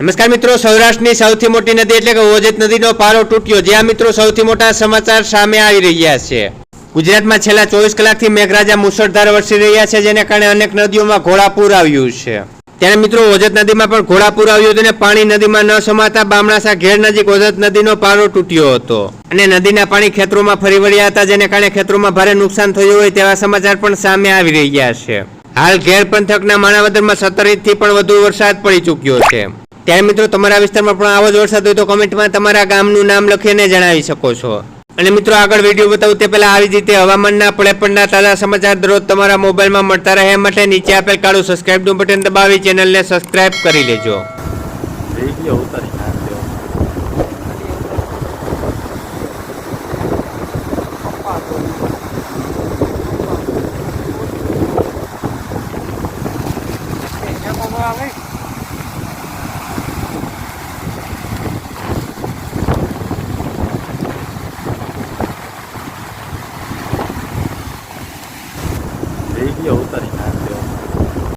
નમસ્કાર મિત્રો, સૌરાષ્ટ્રની સૌથી મોટી નદી એટલે કે ઓજત નદીનો પારો તૂટ્યો, જ્યાં મિત્રો સૌથી મોટા સમાચાર સામે આવી રહ્યા છે. ગુજરાતમાં છેલ્લા ચોવીસ કલાકથી મેઘરાજા મુસળધાર વરસી રહ્યા છે, જેને કારણે અનેક નદીઓમાં ઘોડાપૂર આવ્યું છે. ત્યારે મિત્રો, ઓજત નદીમાં પણ ઘોડાપૂર આવ્યું હતું અને પાણી નદીમાં ન સમાતા બામણાસા ઘેર નજીક ઓજત નદીનો પારો તૂટ્યો હતો. અને નદીના પાણી ખેતરોમાં ફરી વળ્યા હતા, જેને કારણે ખેતરોમાં ભારે નુકસાન થયું હોય તેવા સમાચાર પણ સામે આવી રહ્યા છે. હાલ ઘેર પંથકના માણાવદરમાં સત્તર ઇંચથી પણ વધુ વરસાદ પડી ચૂક્યો છે. ત્યારે મિત્રો તમારા વિસ્તારમાં પણ આવો જ વરસાદ હોય તો કોમેન્ટમાં તમારા ગામનું નામ લખીને જણાવી શકો છો. અને મિત્રો આગળ વીડિયો બતાવું તે પહેલા આવી જ રીતે હવામાનના પડે પડના તાજા સમાચાર દરરોજ તમારા મોબાઈલમાં મળતા રહે એ માટે નીચે આપેલ કાળું સબસ્ક્રાઇબનું બટન દબાવી ચેનલને સબસ્ક્રાઇબ કરી લેજો. રેડિયો 有，但是。